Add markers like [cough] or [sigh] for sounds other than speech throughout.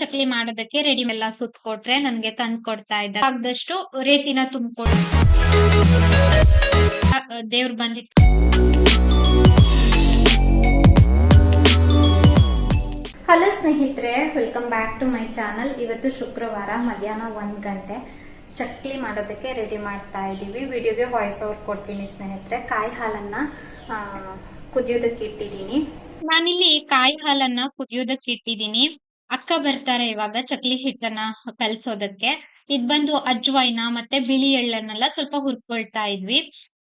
ಚಕ್ಲಿ ಮಾಡೋದಕ್ಕೆ ರೆಡಿ ಎಲ್ಲ ಸುತ್ ಕೊಟ್ರೆ ನನ್ಗೆ ತಂದ್ ಕೊಡ್ತಾ ಇದ್ದ ಆಗದಷ್ಟು ರೇತಿನ ತುಂಬಿಕೊಡ್. ದೇವ್ರು ಬಂದಿತ್ತು ಹಲೋ ಸ್ನೇಹಿತರೆ welcome back to my channel ಇವತ್ತು ಶುಕ್ರವಾರ ಮಧ್ಯಾಹ್ನ ಒಂದ್ ಗಂಟೆ. ಚಕ್ಲಿ ಮಾಡೋದಕ್ಕೆ ರೆಡಿ ಮಾಡ್ತಾ ಇದ್ದೀವಿ. ವಿಡಿಯೋಗೆ ವಾಯ್ಸ್ ಓವರ್ ಕೊಡ್ತೀನಿ ಸ್ನೇಹಿತರೆ. ಕಾಯಿ ಹಾಲನ್ನ ಕುದಿಯೋದಕ್ಕೆ ಇಟ್ಟಿದ್ದೀನಿ. ನಾನಿಲ್ಲಿ ಕಾಯಿ ಹಾಲನ್ನ ಕುದಿಯೋದಕ್ಕೆ ಇಟ್ಟಿದ್ದೀನಿ. ಅಕ್ಕ ಬರ್ತಾರೆ ಇವಾಗ ಚಕ್ಲಿ ಹಿಟ್ಟನ್ನ ಕಲ್ಸೋದಕ್ಕೆ. ಇದ್ ಬಂದು ಅಜ್ವಾಯ್ನ ಮತ್ತೆ ಬಿಳಿ ಎಳ್ಳನ್ನೆಲ್ಲ ಸ್ವಲ್ಪ ಹುರ್ಕೊಳ್ತಾ ಇದ್ವಿ.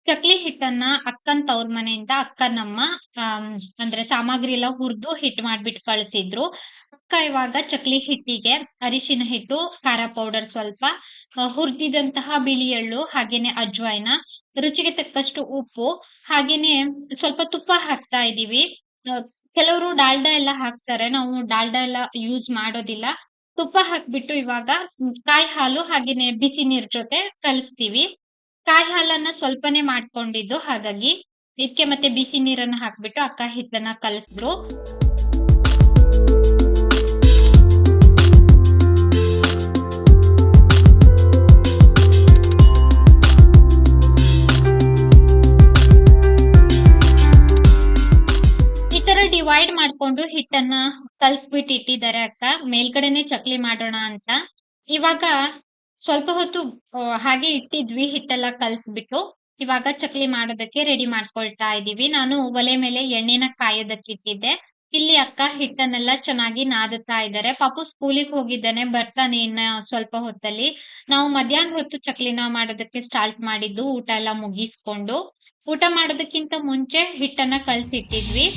ಚಕ್ಲಿ ಹಿಟ್ಟನ್ನ ಅಕ್ಕನ್ ತವ್ರ ಮನೆಯಿಂದ ಅಕ್ಕನಮ್ಮ ಅಂದ್ರೆ ಸಾಮಗ್ರಿ ಎಲ್ಲ ಹುರಿದು ಹಿಟ್ ಮಾಡ್ಬಿಟ್ಟು ಕಳ್ಸಿದ್ರು. ಅಕ್ಕ ಇವಾಗ ಚಕ್ಲಿ ಹಿಟ್ಟಿಗೆ ಅರಿಶಿನ ಹಿಟ್ಟು, ಖಾರ ಪೌಡರ್ ಸ್ವಲ್ಪ ಹುರಿದಿದಂತಹ ಬಿಳಿ ಎಳ್ಳು, ಹಾಗೇನೆ ಅಜ್ವಾಯ್ನ, ರುಚಿಗೆ ತಕ್ಕಷ್ಟು ಉಪ್ಪು, ಹಾಗೇನೆ ಸ್ವಲ್ಪ ತುಪ್ಪ ಹಾಕ್ತಾ ಇದೀವಿ ಕೆಲವರು ಡಾಲ್ಡಾ ಎಲ್ಲ ಹಾಕ್ತಾರೆ. ನಾವು ಡಾಲ್ಡಾ ಎಲ್ಲ ಯೂಸ್ ಮಾಡೋದಿಲ್ಲ. ತುಪ್ಪ ಹಾಕ್ಬಿಟ್ಟು ಇವಾಗ ಕಾಯಿ ಹಾಲು ಹಾಗೇನೆ ಬಿಸಿ ನೀರ್ ಜೊತೆ ಕಲಿಸ್ತೀವಿ. ಕಾಯಿ ಹಾಲನ್ನ ಸ್ವಲ್ಪನೇ ಮಾಡ್ಕೊಂಡಿದ್ದು ಹಾಗಾಗಿ ಇದಕ್ಕೆ ಮತ್ತೆ ಬಿಸಿ ನೀರನ್ನ ಹಾಕ್ಬಿಟ್ಟು ಅಕ್ಕ ಹಿಟ್ಟನ್ನ ಕಲಸಿದ್ರು. ಕಲ್ಸ್ಬಿಟ್ಟು ಇಟ್ಟಿದ್ದಾರೆ ಅಕ್ಕ. ಮೇಲ್ಗಡೆನೆ ಚಕ್ಲಿ ಮಾಡೋಣ ಅಂತ. ಇವಾಗ ಸ್ವಲ್ಪ ಹೊತ್ತು ಹಾಗೆ ಇಟ್ಟಿದ್ವಿ, ಹಿಟ್ಟೆಲ್ಲ ಕಲ್ಸ್ಬಿಟ್ಟು. ಇವಾಗ ಚಕ್ಲಿ ಮಾಡೋದಕ್ಕೆ ರೆಡಿ ಮಾಡ್ಕೊಳ್ತಾ ಇದೀವಿ ನಾನು ಒಲೆ ಮೇಲೆ ಎಣ್ಣೆನ ಕಾಯೋದಕ್ಕೆ ಇಟ್ಟಿದ್ದೆ. ಇಲ್ಲಿ ಅಕ್ಕ ಹಿಟ್ಟನ್ನೆಲ್ಲ ಚೆನ್ನಾಗಿ ನಾದುತ್ತಾ ಇದ್ದಾರೆ. ಪಾಪು ಸ್ಕೂಲಿಗೆ ಹೋಗಿದ್ದಾನೆ, ಬರ್ತಾನೆ ಇನ್ನ ಸ್ವಲ್ಪ ಹೊತ್ತಲ್ಲಿ. ನಾವು ಮಧ್ಯಾಹ್ನ ಹೊತ್ತು ಚಕ್ಲಿನ ಮಾಡೋದಕ್ಕೆ ಸ್ಟಾರ್ಟ್ ಮಾಡಿದ್ದು, ಊಟ ಎಲ್ಲ ಮುಗಿಸ್ಕೊಂಡು. ಊಟ ಮಾಡೋದಕ್ಕಿಂತ ಮುಂಚೆ ಹಿಟ್ಟನ್ನ ಕಲ್ಸಿಟ್ಟಿದ್ವಿ.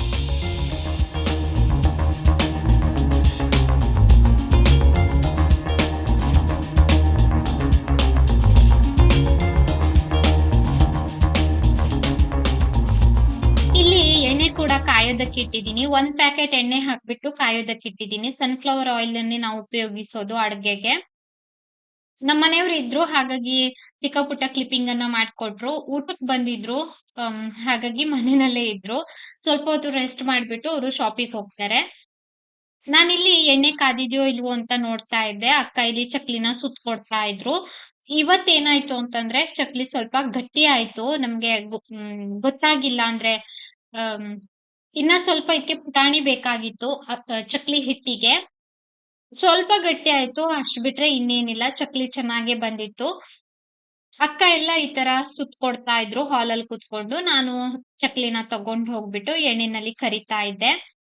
ಕೂಡ ಕಾಯೋದಕ್ಕೆ ಇಟ್ಟಿದ್ದೀನಿ ಒಂದ್ ಪ್ಯಾಕೆಟ್ ಎಣ್ಣೆ ಹಾಕ್ಬಿಟ್ಟು ಕಾಯೋದಕ್ಕೆ ಇಟ್ಟಿದ್ದೀನಿ ಸನ್ಫ್ಲವರ್ ಆಯಿಲ್ ಅನ್ನೇ ನಾವು ಉಪಯೋಗಿಸೋದು ಅಡ್ಗೆಗೆ. ನಮ್ಮ ಮನೆಯವ್ರು ಇದ್ರು, ಹಾಗಾಗಿ ಚಿಕ್ಕ ಪುಟ್ಟ ಕ್ಲಿಪ್ಪಿಂಗ್ ಅನ್ನ ಮಾಡ್ಕೊಟ್ರು. ಊಟಕ್ ಬಂದಿದ್ರು ಹಾಗಾಗಿ ಮನೆಯಲ್ಲೇ ಇದ್ರು. ಸ್ವಲ್ಪ ಹೊತ್ತು ರೆಸ್ಟ್ ಮಾಡ್ಬಿಟ್ಟು ಅವರು ಶಾಪಿಗೆ ಹೋಗ್ತಾರೆ. ನಾನಿಲ್ಲಿ ಎಣ್ಣೆ ಕಾದಿದ್ಯೋ ಇಲ್ವೋ ಅಂತ ನೋಡ್ತಾ ಇದ್ದೆ. ಅಕ್ಕ ಇಲ್ಲಿ ಚಕ್ಲಿನ ಸುತ್ತ ಕೊಡ್ತಾ ಇದ್ರು. ಇವತ್ತೇನಾಯ್ತು ಅಂತಂದ್ರೆ, ಚಕ್ಲಿ ಸ್ವಲ್ಪ ಗಟ್ಟಿ ಆಯ್ತು. ನಮ್ಗೆ ಗೊತ್ತಾಗಿಲ್ಲ ಅಂದ್ರೆ ಇನ್ನ ಸ್ವಲ್ಪ ಇದಕ್ಕೆ ಪುಟಾಣಿ ಬೇಕಾಗಿತ್ತು ಚಕ್ಲಿ ಹಿಟ್ಟಿಗೆ. ಸ್ವಲ್ಪ ಗಟ್ಟಿ ಆಯ್ತು, ಅಷ್ಟು ಬಿಟ್ರೆ ಇನ್ನೇನಿಲ್ಲ, ಚಕ್ಲಿ ಚೆನ್ನಾಗೆ ಬಂದಿತ್ತು. ಅಕ್ಕ ಎಲ್ಲ ಈ ತರ ಸುತ್ ಕೊಡ್ತಾ ಇದ್ರು, ಹಾಲಲ್ಲಿ ಕುತ್ಕೊಂಡು. ನಾನು ಚಕ್ಲಿನ ತಗೊಂಡು ಹೋಗ್ಬಿಟ್ಟು ಎಣ್ಣೆನಲ್ಲಿ ಕರಿತಾ ಇದ್ದೆ.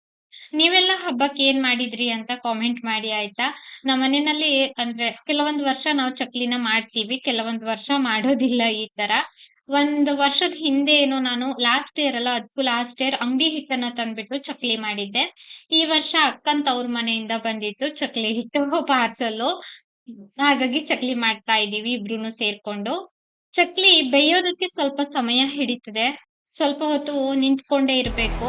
ನೀವೆಲ್ಲ ಹಬ್ಬಕ್ಕೆ ಏನ್ ಮಾಡಿದ್ರಿ ಅಂತ ಕಾಮೆಂಟ್ ಮಾಡಿ, ಆಯ್ತಾ? ನಮ್ಮ ಮನೆಯಲ್ಲಿ, ಅಂದ್ರೆ, ಕೆಲವೊಂದ್ ವರ್ಷ ನಾವು ಚಕ್ಲಿನ ಮಾಡ್ತೀವಿ, ಕೆಲವೊಂದ್ ವರ್ಷ ಮಾಡೋದಿಲ್ಲ ಈ ತರ ಒಂದ್ ವರ್ಷದ ಹಿಂದೆ ಏನೋ ನಾನು ಲಾಸ್ಟ್ ಇಯರ್ ಅಲ್ಲ ಅದಕ್ಕೂ ಲಾಸ್ಟ್ ಇಯರ್ ಅಂಗಡಿ ಹಿಟ್ಟನ್ನ ತಂದ್ಬಿಟ್ಟು ಚಕ್ಲಿ ಮಾಡಿದ್ದೆ. ಈ ವರ್ಷ ಅಕ್ಕಂತ ಅವ್ರ ಮನೆಯಿಂದ ಬಂದಿತ್ತು ಚಕ್ಲಿ ಹಿಟ್ಟು [laughs] ಪಾರ್ಸಲ್ ಹಾಗಾಗಿ ಚಕ್ಲಿ ಮಾಡ್ತಾ ಇದೀವಿ ಇಬ್ರು ಸೇರ್ಕೊಂಡು. ಚಕ್ಲಿ ಬೇಯೋದಕ್ಕೆ ಸ್ವಲ್ಪ ಸಮಯ ಹಿಡಿತದೆ. ಸ್ವಲ್ಪ ಹೊತ್ತು ನಿಂತ್ಕೊಂಡೇ ಇರ್ಬೇಕು.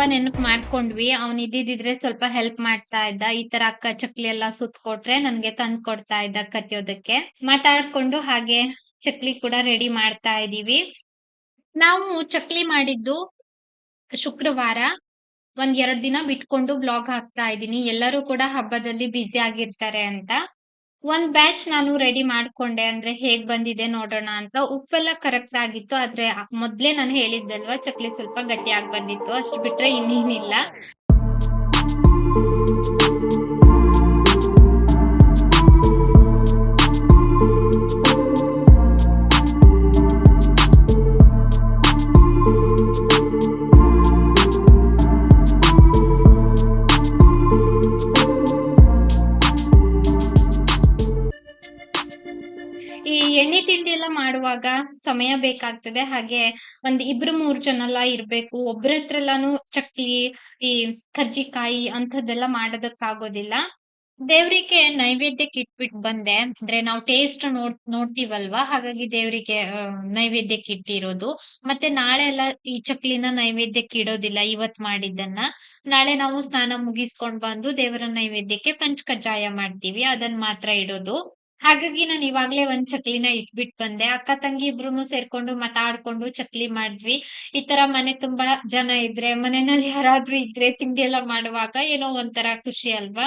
ತುಂಬಾ ನೆನಪ್ ಮಾಡ್ಕೊಂಡ್ವಿ. ಅವ್ನ್ ಇದ್ದಿದ್ರೆ ಸ್ವಲ್ಪ ಹೆಲ್ಪ್ ಮಾಡ್ತಾ ಇದ್ದ. ಈ ತರ ಅಕ್ಕ ಚಕ್ಲಿ ಎಲ್ಲ ಸುತ್ ಕೊಟ್ರೆ ನನ್ಗೆ ತಂದ್ ಕೊಡ್ತಾ ಇದ್ದ ಕತಿಯೋದಕ್ಕೆ ಮಾತಾಡ್ಕೊಂಡು ಹಾಗೆ ಚಕ್ಲಿ ಕೂಡ ರೆಡಿ ಮಾಡ್ತಾ ಇದೀವಿ ನಾವು ಚಕ್ಲಿ ಮಾಡಿದ್ದು ಶುಕ್ರವಾರ. ಒಂದ್ ಎರಡ್ ದಿನ ಬಿಟ್ಕೊಂಡು ಬ್ಲಾಗ್ ಹಾಕ್ತಾ ಇದೀನಿ ಎಲ್ಲರೂ ಕೂಡ ಹಬ್ಬದಲ್ಲಿ ಬ್ಯುಸಿ ಆಗಿರ್ತಾರೆ ಅಂತ. ಒಂದ್ ಬ್ಯಾಚ್ ನಾನು ರೆಡಿ ಮಾಡ್ಕೊಂಡೆ, ಅಂದ್ರೆ ಹೇಗ್ ಬಂದಿದೆ ನೋಡೋಣ ಅಂತ. ಉಪ್ಪೆಲ್ಲ ಕರೆಕ್ಟ್ ಆಗಿತ್ತು, ಆದ್ರೆ ಮೊದ್ಲೇ ನಾನು ಹೇಳಿದ್ದಲ್ವಾ ಚಕ್ಲಿ ಸ್ವಲ್ಪ ಗಟ್ಟಿಯಾಗಿ ಬಂದಿತ್ತು. ಅಷ್ಟು ಬಿಟ್ರೆ ಇನ್ನೇನಿಲ್ಲ. ಸಮಯ ಬೇಕಾಗ್ತದೆ ಹಾಗೆ ಒಂದ್ ಇಬ್ರು ಮೂರ್ ಜನ ಎಲ್ಲ ಇರ್ಬೇಕು ಒಬ್ರ ಹತ್ರ ಎಲ್ಲಾನು ಚಕ್ಲಿ, ಈ ಕರ್ಜಿಕಾಯಿ ಅಂತದೆಲ್ಲ ಮಾಡೋದಕ್ಕಾಗೋದಿಲ್ಲ ದೇವ್ರಿಗೆ ನೈವೇದ್ಯಕ್ಕೆ ಇಟ್ಬಿಟ್ಟು ಬಂದೆ. ಅಂದ್ರೆ ನಾವು ಟೇಸ್ಟ್ ನೋಡ್, ನೋಡ್ತೀವಲ್ವಾ? ಹಾಗಾಗಿ ದೇವ್ರಿಗೆ ನೈವೇದ್ಯಕ್ಕೆ ಇಟ್ಟಿರೋದು. ಮತ್ತೆ ನಾಳೆ ಎಲ್ಲ ಈ ಚಕ್ಲಿನ ನೈವೇದ್ಯಕ್ಕೆ ಇಡೋದಿಲ್ಲ ಇವತ್ ಮಾಡಿದ್ದನ್ನ. ನಾಳೆ ನಾವು ಸ್ನಾನ ಮುಗಿಸ್ಕೊಂಡ್ ಬಂದು ದೇವರ ನೈವೇದ್ಯಕ್ಕೆ ಪಂಚ ಕಜ್ಜಾಯ ಮಾಡ್ತೀವಿ. ಅದನ್ನ ಮಾತ್ರ ಇಡೋದು. ಹಾಗಾಗಿ ನಾನು ಇವಾಗ್ಲೇ ಒಂದ್ ಚಕ್ಲಿನ ಇಟ್ಬಿಟ್ ಬಂದೆ. ಅಕ್ಕ ತಂಗಿ ಇಬ್ರು ಸೇರ್ಕೊಂಡು ಮಾತಾಡ್ಕೊಂಡು ಚಕ್ಲಿ ಮಾಡಿದ್ವಿ. ಈ ತರ ಮನೆ ತುಂಬಾ ಜನ ಇದ್ರೆ, ಮನೆನಲ್ಲಿ ಯಾರಾದ್ರೂ ಇದ್ರೆ ತಿಂಡಿ ಎಲ್ಲ ಮಾಡುವಾಗ ಏನೋ ಒಂಥರ ಖುಷಿ ಅಲ್ವಾ?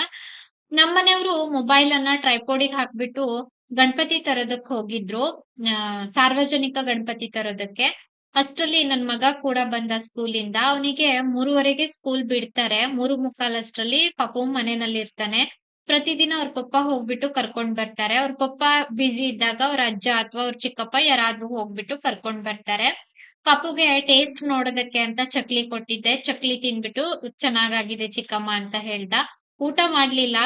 ನಮ್ಮನೆಯವರು ಮೊಬೈಲ್ ಅನ್ನ ಟ್ರೈಪೋಡಿಗೆ ಹಾಕ್ಬಿಟ್ಟು ಗಣಪತಿ ತರೋದಕ್ ಹೋಗಿದ್ರು. ಸಾರ್ವಜನಿಕ ಗಣಪತಿ ತರೋದಕ್ಕೆ. ಅಷ್ಟರಲ್ಲಿ ನನ್ ಮಗ ಕೂಡ ಬಂದ ಸ್ಕೂಲಿಂದ. ಅವನಿಗೆ ಮೂರುವರೆಗೆ ಸ್ಕೂಲ್ ಬಿಡ್ತಾರೆ. 3:45 ಅಷ್ಟ್ರಲ್ಲಿ ಪಾಪು ಮನೆನಲ್ಲಿರ್ತಾನೆ. ಪ್ರತಿದಿನ ಅವ್ರ ಪಪ್ಪ ಹೋಗ್ಬಿಟ್ಟು ಕರ್ಕೊಂಡ್ ಬರ್ತಾರೆ. ಅವ್ರ ಪಪ್ಪ ಬ್ಯುಸಿ ಇದ್ದಾಗ ಅವ್ರ ಅಜ್ಜ ಅಥವಾ ಅವ್ರ ಚಿಕ್ಕಪ್ಪ ಯಾರಾದ್ರೂ ಹೋಗ್ಬಿಟ್ಟು ಕರ್ಕೊಂಡ್ ಬರ್ತಾರೆ. ಪಪ್ಪುಗೆ ಟೇಸ್ಟ್ ನೋಡೋದಕ್ಕೆ ಅಂತ ಚಕ್ಲಿ ಕೊಟ್ಟಿದ್ದೆ. ಚಕ್ಲಿ ತಿನ್ಬಿಟ್ಟು ಚೆನ್ನಾಗಾಗಿದೆ ಚಿಕ್ಕಮ್ಮ ಅಂತ ಹೇಳ್ದ. ಊಟ ಮಾಡ್ಲಿಲ್ಲ.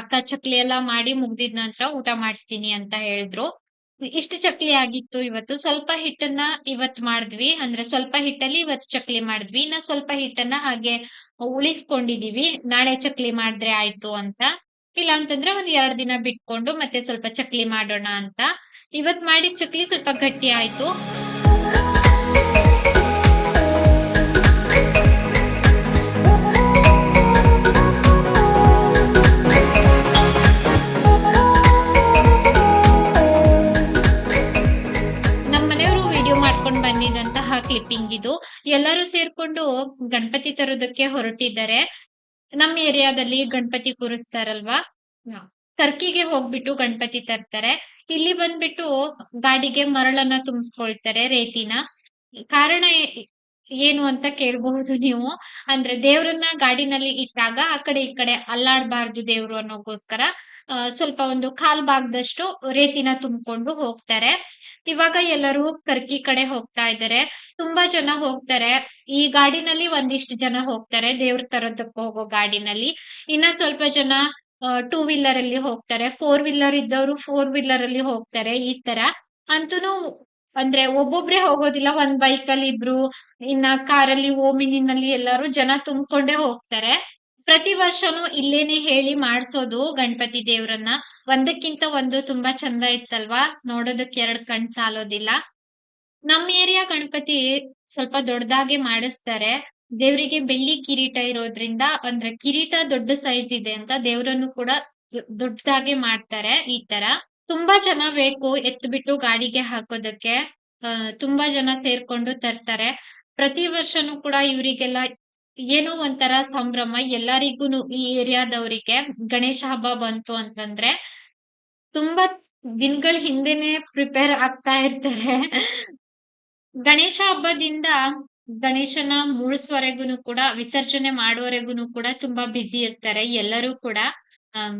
ಅಕ್ಕ ಚಕ್ಲಿ ಎಲ್ಲ ಮಾಡಿ ಮುಗ್ದಿದ ನಂತರ ಊಟ ಮಾಡಿಸ್ತೀನಿ ಅಂತ ಹೇಳಿದ್ರು. ಇಷ್ಟು ಚಕ್ಲಿ ಆಗಿತ್ತು ಇವತ್ತು. ಸ್ವಲ್ಪ ಹಿಟ್ಟನ್ನ ಇವತ್ ಮಾಡಿದ್ವಿ. ಅಂದ್ರೆ ಸ್ವಲ್ಪ ಹಿಟ್ಟಲ್ಲಿ ಇವತ್ತು ಚಕ್ಲಿ ಮಾಡಿದ್ವಿ. ಇನ್ನ ಸ್ವಲ್ಪ ಹಿಟ್ಟನ್ನ ಹಾಗೆ ಉಳಿಸ್ಕೊಂಡಿದೀವಿ. ನಾಳೆ ಚಕ್ಲಿ ಮಾಡಿದ್ರೆ ಆಯ್ತು ಅಂತ. ಇಲ್ಲ ಅಂತಂದ್ರೆ ಒಂದ್ ಎರಡ್ ದಿನ ಬಿಟ್ಕೊಂಡು ಮತ್ತೆ ಸ್ವಲ್ಪ ಚಕ್ಲಿ ಮಾಡೋಣ ಅಂತ. ಇವತ್ ಮಾಡಿದ ಚಕ್ಲಿ ಸ್ವಲ್ಪ ಗಟ್ಟಿ ಆಯ್ತು. ಕ್ಲಿಪ್ಪಿಂಗ್ ಇದು. ಎಲ್ಲರೂ ಸೇರ್ಕೊಂಡು ಗಣಪತಿ ತರೋದಕ್ಕೆ ಹೊರಟಿದ್ದಾರೆ. ನಮ್ ಏರಿಯಾದಲ್ಲಿ ಗಣಪತಿ ಕೂರಿಸ್ತಾರಲ್ವಾ? ಕರ್ಕಿಗೆ ಟರ್ಕಿಗೆ ಹೋಗ್ಬಿಟ್ಟು ಗಣಪತಿ ತರ್ತಾರೆ. ಇಲ್ಲಿ ಬಂದ್ಬಿಟ್ಟು ಗಾಡಿಗೆ ಮರಳನ್ನ ತುಂಬಿಸ್ಕೊಳ್ತಾರೆ ರೇತಿನ. ಕಾರಣ ಏನು ಅಂತ ಕೇಳ್ಬಹುದು ನೀವು. ಅಂದ್ರೆ ದೇವ್ರನ್ನ ಗಾಡಿನಲ್ಲಿ ಇಟ್ಟಾಗ ಆ ಕಡೆ ಈ ಕಡೆ ಅಲ್ಲಾಡ್ಬಾರ್ದು ದೇವ್ರು ಅನ್ನೋಗೋಸ್ಕರ ಸ್ವಲ್ಪ ಒಂದು ಕಾಲ್ ಭಾಗದಷ್ಟು ರೇತಿನ ತುಂಬಿಕೊಂಡು ಹೋಗ್ತಾರೆ. ಇವಾಗ ಎಲ್ಲರೂ ಕರ್ಕಿ ಕಡೆ ಹೋಗ್ತಾ ಇದ್ದಾರೆ. ತುಂಬಾ ಜನ ಹೋಗ್ತಾರೆ. ಈ ಗಾಡಿನಲ್ಲಿ ಒಂದಿಷ್ಟು ಜನ ಹೋಗ್ತಾರೆ. ದೇವ್ರ ತರೋದಕ್ಕೆ ಹೋಗೋ ಗಾಡಿನಲ್ಲಿ. ಇನ್ನ ಸ್ವಲ್ಪ ಜನ ಟೂ ವೀಲರ್ ಅಲ್ಲಿ ಹೋಗ್ತಾರೆ. ಫೋರ್ ವೀಲರ್ ಇದ್ದವರು ಫೋರ್ ವೀಲರ್ ಅಲ್ಲಿ ಹೋಗ್ತಾರೆ. ಈ ತರ. ಅಂತೂನು ಅಂದ್ರೆ ಒಬ್ಬೊಬ್ರೆ ಹೋಗೋದಿಲ್ಲ. ಒಂದ್ ಬೈಕಲ್ಲಿ ಇಬ್ರು, ಇನ್ನ ಕಾರಲ್ಲಿ, ಓಮಿನಿನಲ್ಲಿ ಎಲ್ಲರೂ ಜನ ತುಂಬ್ಕೊಂಡೇ ಹೋಗ್ತಾರೆ. ಪ್ರತಿ ವರ್ಷನೂ ಇಲ್ಲೇನೆ ಹೇಳಿ ಮಾಡ್ಸೋದು ಗಣಪತಿ ದೇವ್ರನ್ನ. ಒಂದಕ್ಕಿಂತ ಒಂದು ತುಂಬಾ ಚಂದ ಇತ್ತಲ್ವಾ? ನೋಡೋದಕ್ಕೆ ಎರಡ್ ಕಣ್ ಸಾಲೋದಿಲ್ಲ. ನಮ್ಮ ಏರಿಯಾ ಗಣಪತಿ ಸ್ವಲ್ಪ ದೊಡ್ಡದಾಗೆ ಮಾಡಿಸ್ತಾರೆ. ದೇವ್ರಿಗೆ ಬೆಳ್ಳಿ ಕಿರೀಟ ಇರೋದ್ರಿಂದ ಅಂದ್ರೆ ಕಿರೀಟ ದೊಡ್ಡ ಸೈಜ್ ಇದೆ ಅಂತ ದೇವ್ರನ್ನು ಕೂಡ ದೊಡ್ಡದಾಗೆ ಮಾಡ್ತಾರೆ ಈ ತರ. ತುಂಬಾ ಜನ ಬೇಕು ಎತ್ಬಿಟ್ಟು ಗಾಡಿಗೆ ಹಾಕೋದಕ್ಕೆ. ಅಹ್ ತುಂಬಾ ಜನ ಸೇರ್ಕೊಂಡು ತರ್ತಾರೆ. ಪ್ರತಿ ವರ್ಷನೂ ಕೂಡ ಇವರಿಗೆಲ್ಲ ಏನೋ ಒಂಥರ ಸಂಭ್ರಮ. ಎಲ್ಲರಿಗೂನು ಈ ಏರಿಯಾದವರಿಗೆ ಗಣೇಶ ಹಬ್ಬ ಬಂತು ಅಂತಂದ್ರೆ ತುಂಬಾ ದಿನಗಳ ಹಿಂದೆನೆ ಪ್ರಿಪೇರ್ ಆಗ್ತಾ ಇರ್ತಾರೆ. ಗಣೇಶ ಹಬ್ಬದಿಂದ ಗಣೇಶನ ಮುಳುಸುವರೆಗೂನು ಕೂಡ, ವಿಸರ್ಜನೆ ಮಾಡೋವರೆಗೂನು ಕೂಡ ತುಂಬಾ ಬ್ಯುಸಿ ಇರ್ತಾರೆ ಎಲ್ಲರೂ ಕೂಡ. ಅಂ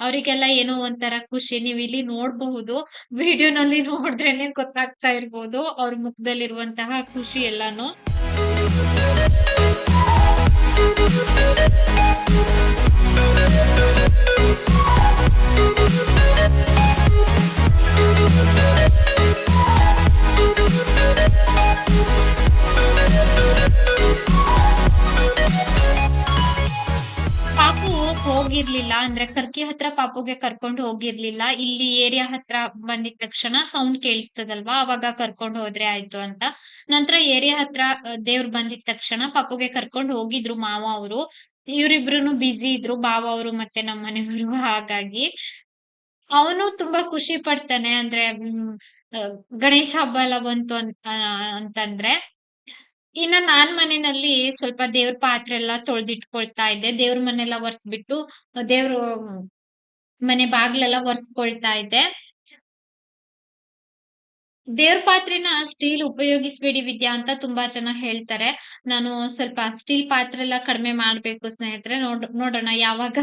ಅವ್ರಿಗೆಲ್ಲ ಏನೋ ಒಂಥರ ಖುಷಿ. ನೀವಿಲ್ಲಿ ನೋಡ್ಬಹುದು. ವಿಡಿಯೋನಲ್ಲಿ ನೋಡಿದ್ರೇನೆ ಗೊತ್ತಾಗ್ತಾ ಇರ್ಬೋದು, ಅವ್ರ ಮುಖದಲ್ಲಿರುವಂತಹ ಖುಷಿ ಎಲ್ಲಾನು. ಅಂದ್ರೆ ಕರ್ಕಿ ಹತ್ರ ಪಾಪುಗೆ ಕರ್ಕೊಂಡ್ ಹೋಗಿರ್ಲಿಲ್ಲ. ಇಲ್ಲಿ ಏರಿಯಾ ಹತ್ರ ಬಂದಿದ ತಕ್ಷಣ ಸೌಂಡ್ ಕೇಳಿಸ್ತದಲ್ವಾ? ಅವಾಗ ಕರ್ಕೊಂಡ್ ಹೋದ್ರೆ ಆಯ್ತು ಅಂತ. ನಂತರ ಏರಿಯಾ ಹತ್ರ ದೇವ್ರು ಬಂದಿದ್ ತಕ್ಷಣ ಪಾಪುಗೆ ಕರ್ಕೊಂಡ್ ಹೋಗಿದ್ರು ಮಾವ ಅವರು ಇವ್ರಿಬ್ರುನು ಬಿಜಿ ಇದ್ರು, ಬಾವ ಅವರು ಮತ್ತೆ ನಮ್ಮ ಮನೆಯವರು [laughs] ಹಾಗಾಗಿ. ಅವನು ತುಂಬಾ ಖುಷಿ ಪಡ್ತಾನೆ. ಅಂದ್ರೆ ಗಣೇಶ ಹಬ್ಬ ಎಲ್ಲ ಬಂತು ಅಂತ ಅಂತಂದ್ರೆ. ಇನ್ನ ನಾನ್ ಮನೆಯಲ್ಲಿ ಸ್ವಲ್ಪ ದೇವ್ರ ಪಾತ್ರೆ ಎಲ್ಲ ತೊಳ್ದಿಟ್ಕೊಳ್ತಾ ಇದ್ದೆ. ದೇವ್ರ ಮನೆಲ್ಲ ಒರ್ಸ್ಬಿಟ್ಟು, ದೇವ್ರು ಮನೆ ಬಾಗ್ಲೆಲ್ಲ ಒರ್ಸ್ಕೊಳ್ತಾ ಇದ್ದೆ. ದೇವ್ರ ಪಾತ್ರೆನ ಸ್ಟೀಲ್ ಉಪಯೋಗಿಸ್ಬೇಡಿ ವಿದ್ಯಾ ಅಂತ ತುಂಬಾ ಜನ ಹೇಳ್ತಾರೆ. ನಾನು ಸ್ವಲ್ಪ ಸ್ಟೀಲ್ ಪಾತ್ರೆ ಎಲ್ಲ ಕಡಿಮೆ ಮಾಡ್ಬೇಕು ಸ್ನೇಹಿತರೆ. ನೋಡ್, ನೋಡೋಣ ಯಾವಾಗ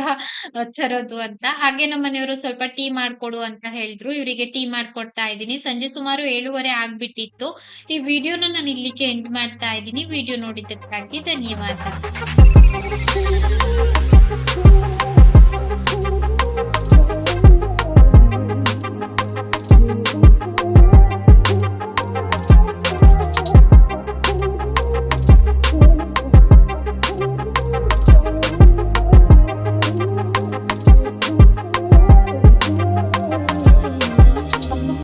ತರೋದು ಅಂತ. ಹಾಗೆ ನಮ್ಮನೆಯವರು ಸ್ವಲ್ಪ ಟೀ ಮಾಡ್ಕೊಡು ಅಂತ ಹೇಳಿದ್ರು. ಇವರಿಗೆ ಟೀ ಮಾಡ್ಕೊಡ್ತಾ ಇದ್ದೀನಿ. ಸಂಜೆ ಸುಮಾರು 7:30 ಆಗ್ಬಿಟ್ಟಿತ್ತು. ಈ ವಿಡಿಯೋನ ನಾನು ಇಲ್ಲಿಗೆ ಎಂಡ್ ಮಾಡ್ತಾ ಇದ್ದೀನಿ. ವಿಡಿಯೋ ನೋಡಿದ್ದಕ್ಕಾಗಿ ಧನ್ಯವಾದ.